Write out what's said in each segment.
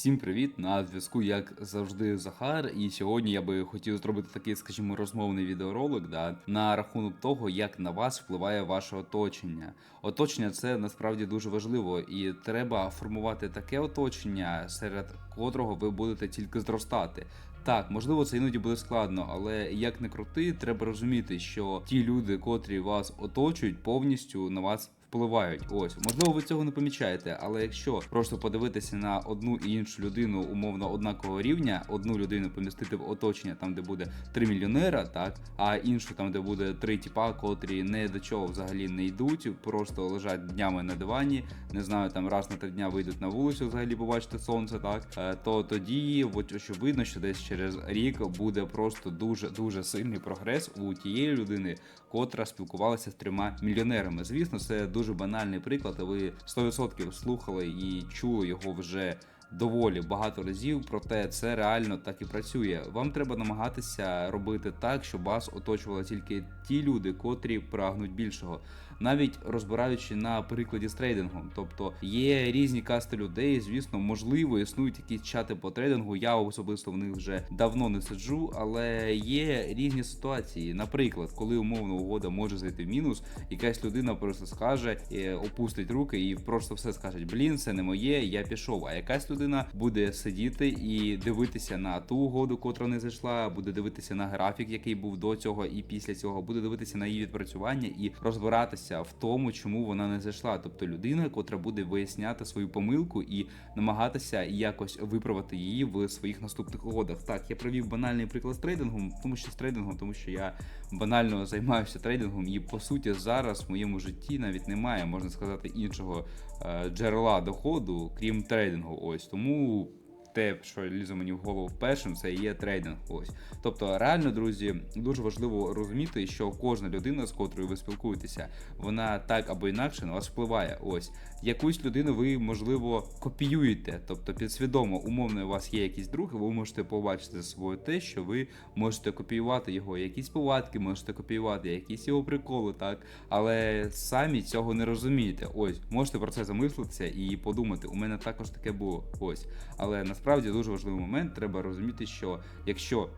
Всім привіт! На зв'язку, як завжди, Захар. І сьогодні я би хотів зробити такий, скажімо, розмовний відеоролик да, на рахунок того, як на вас впливає ваше оточення. Оточення це насправді дуже важливо, і треба формувати таке оточення, серед котрого ви будете тільки зростати. Так, можливо, це іноді буде складно, але як не крути, треба розуміти, що ті люди, котрі вас оточують, повністю на вас впливають. Ось, можливо, ви цього не помічаєте, але якщо просто подивитися на одну і іншу людину умовно однакового рівня, одну людину помістити в оточення там, де буде три мільйонера, так, а іншу там, де буде три тіпа, котрі не до чого взагалі не йдуть, просто лежать днями на дивані, не знаю, там раз на три дня вийдуть на вулицю, взагалі побачити сонце, так е, то тоді, от очевидно, що десь через рік буде просто дуже дуже сильний прогрес у тієї людини, котра спілкувалася з трьома мільйонерами. Звісно, це дуже банальний приклад. і Ви 100% слухали і чули його вже. Доволі багато разів, проте це реально так і працює. Вам треба намагатися робити так, щоб вас оточували тільки ті люди, котрі прагнуть більшого, навіть розбираючи на прикладі з трейдингом. Тобто є різні касти людей. Звісно, можливо, існують якісь чати по трейдингу. Я особисто в них вже давно не сиджу, але є різні ситуації. Наприклад, коли умовна угода може зайти в мінус, якась людина просто скаже, е, опустить руки і просто все скаже: Блін, це не моє, я пішов. А якась людина буде сидіти і дивитися на ту угоду, котра не зайшла, буде дивитися на графік, який був до цього і після цього, буде дивитися на її відпрацювання і розбиратися в тому, чому вона не зайшла. Тобто людина, котра буде виясняти свою помилку і намагатися якось виправити її в своїх наступних угодах. Так, я привів банальний приклад з трейдингом, тому що з трейдингом, тому що я банально займаюся трейдингом, і по суті зараз в моєму житті навіть немає, можна сказати, іншого е, джерела доходу, крім трейдингу. Ось тому. Те, що лізе мені в голову першим, це є трейдинг. Ось. Тобто, реально, друзі, дуже важливо розуміти, що кожна людина, з котрою ви спілкуєтеся, вона так або інакше на вас впливає. Ось якусь людину ви, можливо, копіюєте, тобто підсвідомо, умовно, у вас є якийсь друг, і ви можете побачити за собою те, що ви можете копіювати його, якісь повадки можете копіювати, якісь його приколи, так, але самі цього не розумієте. Ось, можете про це замислитися і подумати. У мене також таке було. Ось, але насправді дуже важливий момент. Треба розуміти, що якщо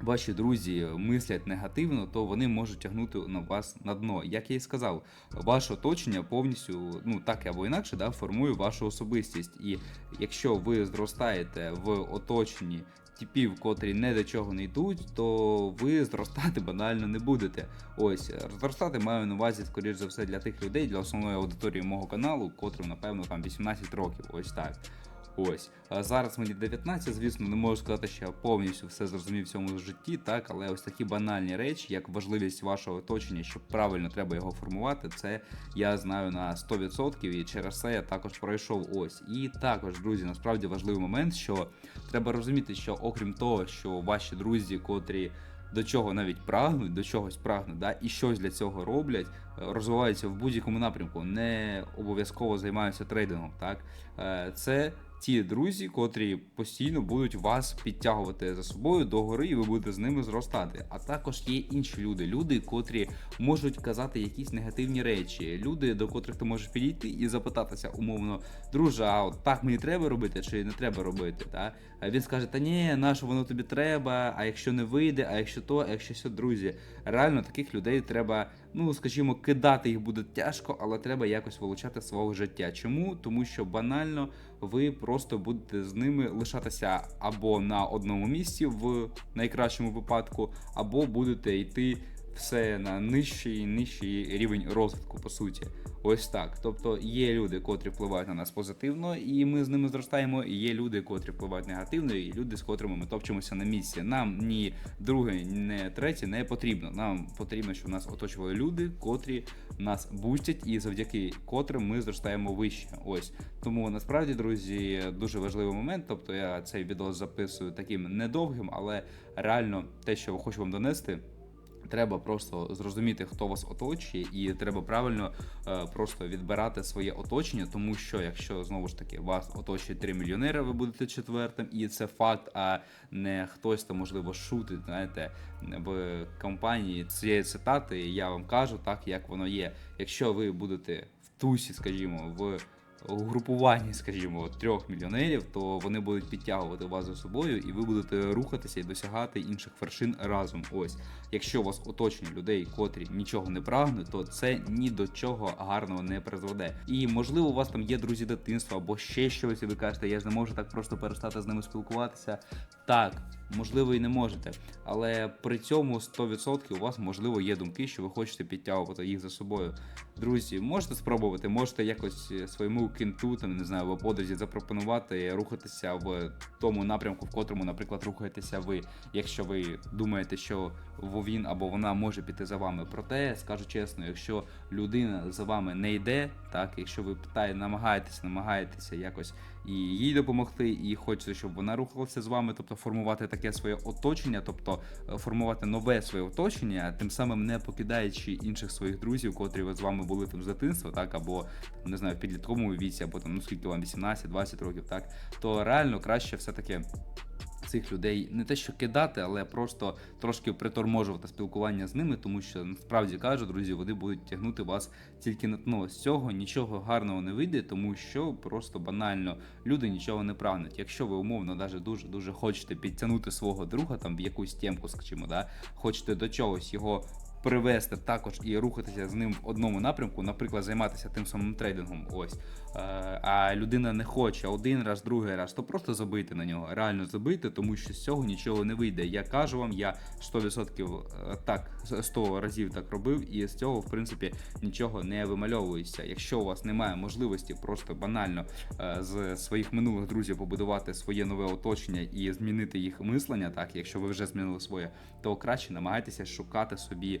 ваші друзі мислять негативно, то вони можуть тягнути на вас на дно. Як я і сказав, ваше оточення повністю, ну так або інакше, да, формує вашу особистість. І якщо ви зростаєте в оточенні типів, котрі не до чого не йдуть, то ви зростати банально не будете. Ось зростати маю на увазі, скоріш за все, для тих людей, для основної аудиторії мого каналу, котрим, напевно, там 18 років. Ось так. Ось зараз мені 19, звісно, не можу сказати, що я повністю все зрозумів в цьому житті, так але ось такі банальні речі, як важливість вашого оточення, що правильно треба його формувати, це я знаю на 100% і через це я також пройшов ось. І також, друзі, насправді важливий момент, що треба розуміти, що окрім того, що ваші друзі, котрі до чого навіть прагнуть, до чогось прагнуть, да, і щось для цього роблять, розвиваються в будь-якому напрямку, не обов'язково займаються трейдингом. Так, Е, це ті друзі, котрі постійно будуть вас підтягувати за собою до гори, і ви будете з ними зростати. А також є інші люди, люди, котрі можуть казати якісь негативні речі, люди, до котрих ти можеш підійти і запитатися умовно, друже, а от так мені треба робити чи не треба робити? Та? Він скаже, та ні, на що воно тобі треба, а якщо не вийде, а якщо то, а якщо все, друзі. Реально таких людей треба, ну скажімо, кидати їх буде тяжко, але треба якось вилучати свого життя. Чому? Тому що банально ви просто будете з ними лишатися або на одному місці в найкращому випадку, або будете йти все на нижчий нижчий рівень розвитку, по суті. Ось так. Тобто є люди, котрі впливають на нас позитивно, і ми з ними зростаємо. І є люди, котрі впливають негативно, і люди, з котрими ми топчемося на місці. Нам ні друге, ні третє не потрібно. Нам потрібно, щоб нас оточували люди, котрі нас бустять, і завдяки котрим ми зростаємо вище. Ось тому насправді, друзі, дуже важливий момент. Тобто я цей відео записую таким недовгим, але реально те, що хочу вам донести. Треба просто зрозуміти, хто вас оточує, і треба правильно е, просто відбирати своє оточення, тому що якщо знову ж таки вас оточує три мільйонери, ви будете четвертим, і це факт, а не хтось там можливо шутить. Знаєте, в компанії цієї цитати я вам кажу так, як воно є. Якщо ви будете в тусі, скажімо, в угрупуванні, скажімо, трьох мільйонерів, то вони будуть підтягувати вас за собою, і ви будете рухатися і досягати інших вершин разом. Ось, якщо у вас оточення людей, котрі нічого не прагнуть, то це ні до чого гарного не призведе. І можливо, у вас там є друзі дитинства або ще щось, і ви кажете, я ж не можу так просто перестати з ними спілкуватися. Так, можливо, і не можете, але при цьому 100% у вас можливо є думки, що ви хочете підтягувати їх за собою. Друзі, можете спробувати, можете якось е, своєму кінту, там не знаю, або подрузі запропонувати рухатися в тому напрямку, в котрому, наприклад, рухаєтеся ви, якщо ви думаєте, що він або вона може піти за вами. Проте скажу чесно, якщо людина за вами не йде, так якщо ви питає, намагаєтесь, намагаєтеся якось і їй допомогти, і хочете, щоб вона рухалася з вами, тобто формувати таке своє оточення, тобто е, формувати нове своє оточення, тим самим не покидаючи інших своїх друзів, котрі з вами були там з дитинства, так або не знаю, в підлітковому віці, або там ну скільки вам 18-20 років, так то реально краще все таки. Цих людей не те, що кидати, але просто трошки приторможувати спілкування з ними, тому що насправді кажу, друзі, вони будуть тягнути вас тільки на дно. З цього нічого гарного не вийде, тому що просто банально люди нічого не прагнуть. Якщо ви умовно даже дуже дуже хочете підтягнути свого друга там в якусь темку, скажімо, да, хочете до чогось його. Привести також і рухатися з ним в одному напрямку, наприклад, займатися тим самим трейдингом. Ось Е, а людина не хоче один раз, другий раз, то просто забийте на нього. Реально забийте, тому що з цього нічого не вийде. Я кажу вам, я 100% е, так 100 разів так робив, і з цього, в принципі, нічого не вимальовується. Якщо у вас немає можливості просто банально е, з своїх минулих друзів побудувати своє нове оточення і змінити їх мислення, так якщо ви вже змінили своє, то краще намагайтеся шукати собі.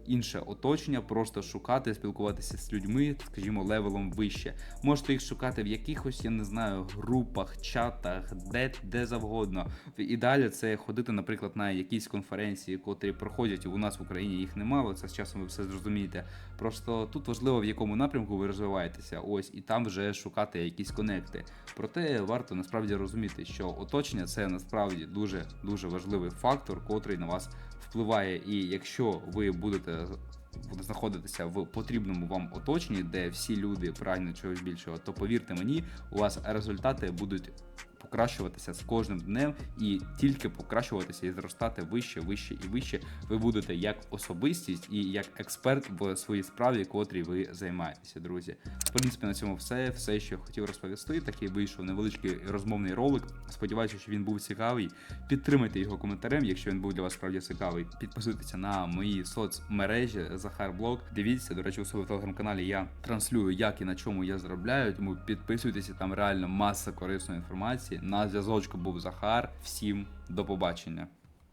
Інше оточення, просто шукати, спілкуватися з людьми, скажімо, левелом вище. Можете їх шукати в якихось, я не знаю, групах, чатах, де, де завгодно. І далі це ходити, наприклад, на якісь конференції, котрі проходять у нас в Україні. Їх немало. Це з часом ви все зрозумієте. Просто тут важливо, в якому напрямку ви розвиваєтеся. Ось і там вже шукати якісь конекти. Проте варто насправді розуміти, що оточення це насправді дуже дуже важливий фактор, котрий на вас впливає. І якщо ви будете знаходитися в потрібному вам оточенні, де всі люди прагнуть чогось більшого, то повірте мені, у вас результати будуть покращуватися з кожним днем і тільки покращуватися і зростати вище, вище і вище. Ви будете як особистість і як експерт в своїй справі, котрій ви займаєтеся, друзі. В принципі, на цьому все. Все, що я хотів розповісти. Такий вийшов невеличкий розмовний ролик. Сподіваюся, що він був цікавий. Підтримайте його коментарем, якщо він був для вас справді цікавий. Підписуйтеся на мої соцмережі Захар Блог. Дивіться, до речі, у себе в телеграм-каналі я транслюю, як і на чому я заробляю. Тому підписуйтеся, там реально маса корисної інформації. На зв'язочку був Захар. Всім до побачення.